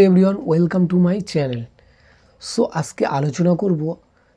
Everyone welcome to my channel so আজকে আলোচনা করব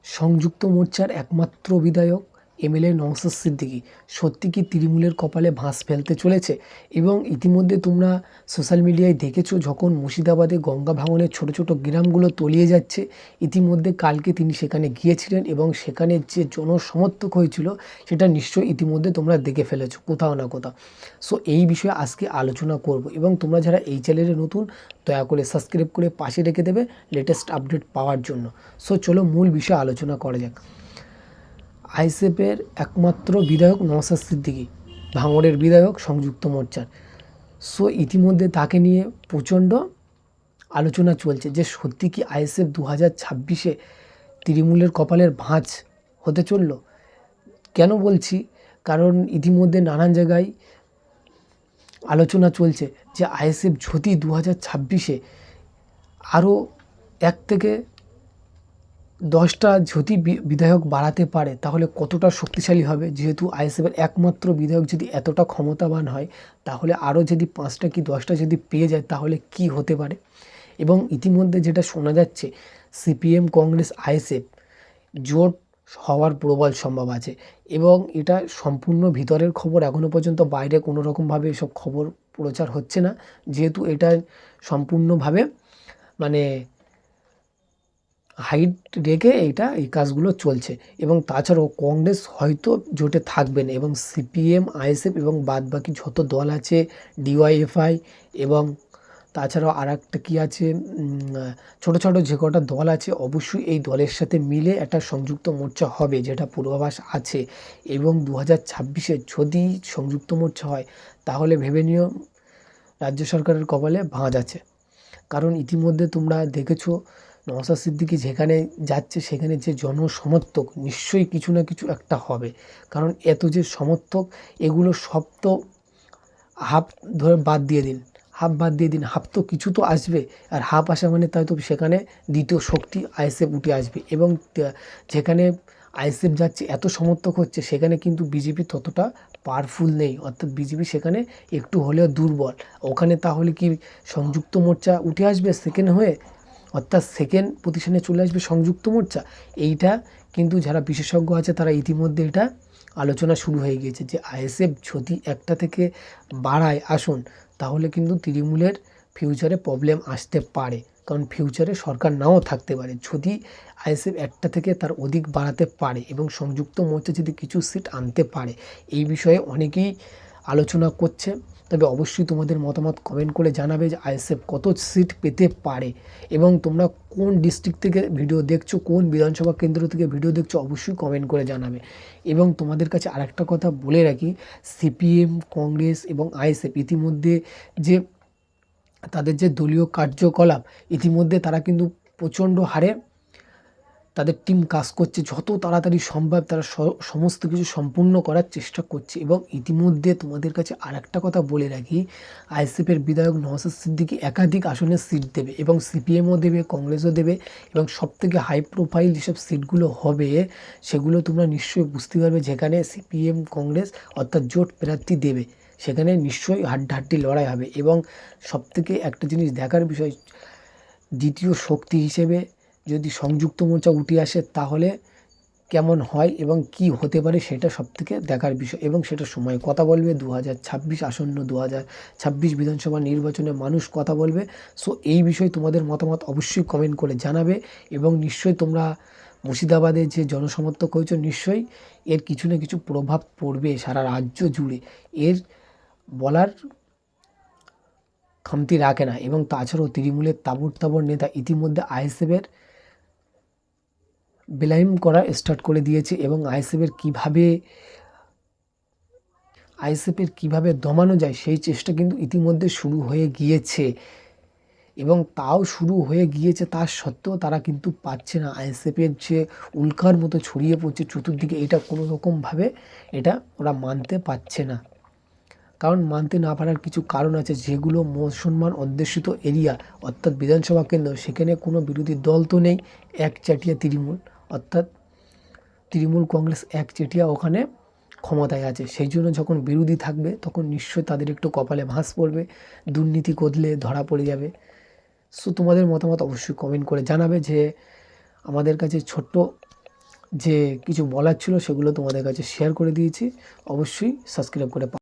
সংযুক্ত মোর্চার একমাত্র বিধায়ক এমএলএ নওসাদ সিদ্দিকি। সত্যি কি তৃণমূলের কপালে ভাঁজ ফেলতে চলেছে? এবং ইতিমধ্যে তোমরা সোশ্যাল মিডিয়ায় দেখেছ যখন মুর্শিদাবাদে গঙ্গা ভাঙনের ছোট ছোট গ্রামগুলো তলিয়ে যাচ্ছে? ইতিমধ্যে কালকে তিনি সেখানে গিয়েছিলেন এবং সেখানে যে জনসমর্থক হয়েছিল, সেটা নিশ্চয়ই ইতিমধ্যে তোমরা দেখে ফেলেছো, কোথাও না কোথাও। সো এই বিষয়ে আজকে আলোচনা করব। এবং তোমরা যারা এই চ্যানেলে নতুন, দয়া করে সাবস্ক্রাইব করে পাশে রেখে দেবে লেটেস্ট আপডেট পাওয়ার জন্য। সো চলো মূল বিষয়ে আলোচনা করা যাক। আইসেফের একমাত্র বিধায়ক নওসাদ সিদ্দিকী, ভাঙড়ের বিধায়ক সংযুক্ত মোর্চার। সো ইতিমধ্যে তাকে নিয়ে প্রচণ্ড আলোচনা চলছে যে সত্যি কি আইএসএফ দু হাজার ছাব্বিশে তৃণমূলের কপালের ভাঁজ হতে চলল? কেন বলছি? কারণ ইতিমধ্যে নানান জায়গায় আলোচনা চলছে যে আইএসএফ যদি দু হাজার ছাব্বিশে আরও এক থেকে দশটা যদি বিধায়ক বাড়াতে পারে, তাহলে কতটা শক্তিশালী হবে? যেহেতু আইএসএফের একমাত্র বিধায়ক যদি এতটা ক্ষমতাবান হয়, তাহলে আরও যদি পাঁচটা কি দশটা যদি পেয়ে যায়, তাহলে কি হতে পারে? এবং ইতিমধ্যে যেটা শোনা যাচ্ছে, সিপিএম, কংগ্রেস, আইএসএফ জোট হওয়ার প্রবল সম্ভব আছে। এবং এটা সম্পূর্ণ ভিতরের খবর এখনও পর্যন্ত বাইরে কোনো রকমভাবে এসব খবর প্রচার হচ্ছে না। যেহেতু এটা সম্পূর্ণভাবে মানে হাইট রেখে এইটা এই কাজগুলো চলছে। এবং তাছাড়াও কংগ্রেস হয়তো জোটে থাকবে না এবং সিপিএম, আইএসএফ এবং বাদবাকি যত দল আছে, ডিওয়াইএফআই এবং তাছাড়াও আর একটা কী আছে ছোটো ছোটো যে কটা দল আছে, অবশ্যই এই দলের সাথে মিলে একটা সংযুক্ত মোর্চা হবে, যেটা পূর্বাভাস আছে। এবং দু হাজার ছাব্বিশে যদি সংযুক্ত মোর্চা হয়, তাহলে ভেবে নিও রাজ্য সরকারের কপালে ভাঁজ আছে। কারণ ইতিমধ্যে তোমরা দেখেছ নওসাদ সিদ্দিকি যেখানে যাচ্ছে, সেখানে যে জনসমর্থক নিশ্চয়ই কিছু না কিছু একটা হবে। কারণ এত যে সমর্থক, এগুলো সব তো হাফ ধরে বাদ দিয়ে দিন। হাফ বাদ দিয়ে দিন। হাফ তো কিছু তো আসবে। আর হাফ আসা মানে তাই তো সেখানে দ্বিতীয় শক্তি আইএসএফ উঠে আসবে। এবং যেখানে আইএসএফ যাচ্ছে, এত সমর্থক হচ্ছে, সেখানে কিন্তু বিজেপি ততটা পাওয়ারফুল নেই। অর্থাৎ বিজেপি সেখানে একটু হলেও দুর্বল। ওখানে তাহলে কি সংযুক্ত মোর্চা উঠে আসবে সেকেন্ড হয়ে? অর্থাৎ সেকেন্ড পজিশনে চলে আসবে সংযুক্ত মোর্চা। এইটা কিন্তু যারা বিশেষজ্ঞ আছে, তারা ইতিমধ্যে এটা আলোচনা শুরু হয়ে গিয়েছে যে আইএসএফ যদি একটা থেকে বাড়ায় আসুন, তাহলে কিন্তু তৃণমূলের ফিউচারে প্রবলেম আসতে পারে। কারণ ফিউচারে সরকার নাও থাকতে পারে। যদি আইএসএফ একটা থেকে তার অধিক বাড়াতে পারে এবং সংযুক্ত মোর্চা যদি কিছু সিট আনতে পারে, এই বিষয়ে অনেকেই আলোচনা করছে। তবে অবশ্যই তোমাদের মতামত কমেন্ট করে জানাবে যে আইএসএফ কত সিট পেতে পারে এবং তোমরা কোন ডিস্ট্রিক্ট থেকে ভিডিও দেখছ, কোন বিধানসভা কেন্দ্র থেকে ভিডিও দেখছ অবশ্যই কমেন্ট করে জানাবে। এবং তোমাদের কাছে আরেকটা কথা বলে রাখি সিপিএম কংগ্রেস এবং আইএসএফ ইতিমধ্যে যে তাদের যে দলীয় কার্যকলাপ, ইতিমধ্যে তারা কিন্তু প্রচণ্ড হারে তাদের টিম কাজ করছে, যত তাড়াতাড়ি সম্ভব তারা সমস্ত কিছু সম্পূর্ণ করার চেষ্টা করছে। এবং ইতিমধ্যে তোমাদের কাছে আর একটা কথা বলে রাখি আইএসএফের বিধায়ক নওসাদ সিদ্দিকি একাধিক আসনে সিট দেবে এবং সিপিএমও দেবে কংগ্রেসও দেবে এবং সবথেকে হাই প্রোফাইল যেসব সিটগুলো হবে, সেগুলো তোমরা নিশ্চয়ই বুঝতে পারবে যেখানে সিপিএম কংগ্রেস অর্থাৎ জোট প্রার্থী দেবে। সেখানে নিশ্চয়ই হাড্ডাহাড্ডি লড়াই হবে এবং সবথেকে একটা জিনিস দেখার বিষয়, দ্বিতীয় শক্তি হিসেবে যদি সংযুক্ত মোর্চা উঠে আসে, তাহলে কেমন হয় এবং কি হতে পারে সেটা সবথেকে দেখার বিষয় এবং সেটা সময়। কথা বলবে দু হাজার ছাব্বিশ আসন্ন দু হাজার ছাব্বিশ বিধানসভা নির্বাচনে মানুষ কথা বলবে। সো এই বিষয়ে তোমাদের মতামত অবশ্যই কমেন্ট করে জানাবে এবং নিশ্চয়ই তোমরা মুর্শিদাবাদে যে জনসমর্থক হয়েছে, নিশ্চয়ই এর কিছু না কিছু প্রভাব পড়বে সারা রাজ্য জুড়ে। এর বলার খামতি রাখে না এবং তাছাড়াও তৃণমূলের তাবড় তাবড় নেতা ইতিমধ্যে আইএসএফের বেলাইম করা স্টার্ট করে দিয়েছে এবং আইএসএফের কীভাবে আইএসএফের কীভাবে দমানো যায় সেই চেষ্টা কিন্তু ইতিমধ্যে শুরু হয়ে গিয়েছে। এবং তাও শুরু হয়ে গিয়েছে তার সত্ত্বেও তারা কিন্তু পাচ্ছে না। আইএসএফের যে উল্কার মতো ছড়িয়ে পড়ছে চতুর্দিকে, এটা কোনো রকমভাবে এটা ওরা মানতে পারছে না। কারণ মানতে না পারার কিছু কারণ আছে যেগুলো মুসলমান অধ্যুষিত এরিয়া, অর্থাৎ বিধানসভা কেন্দ্র। সেখানে কোনো বিরোধী দল তো নেই, এক চাটিয়া তৃণমূল, অর্থাৎ তৃণমূল কংগ্রেস এক চেটিয়া ওখানে ক্ষমতায় আছে। সেই জন্য যখন বিরোধী থাকবে, তখন নিশ্চয়ই তাদের একটু কপালে ভাঁজ পড়বে, দুর্নীতি করলে ধরা পড়ে যাবে। সো তোমাদের মতামত অবশ্যই কমেন্ট করে জানাবে যে আমাদের কাছে ছোট্ট যে কিছু বলার ছিল সেগুলো তোমাদের কাছে শেয়ার করে দিয়েছি। অবশ্যই সাবস্ক্রাইব করে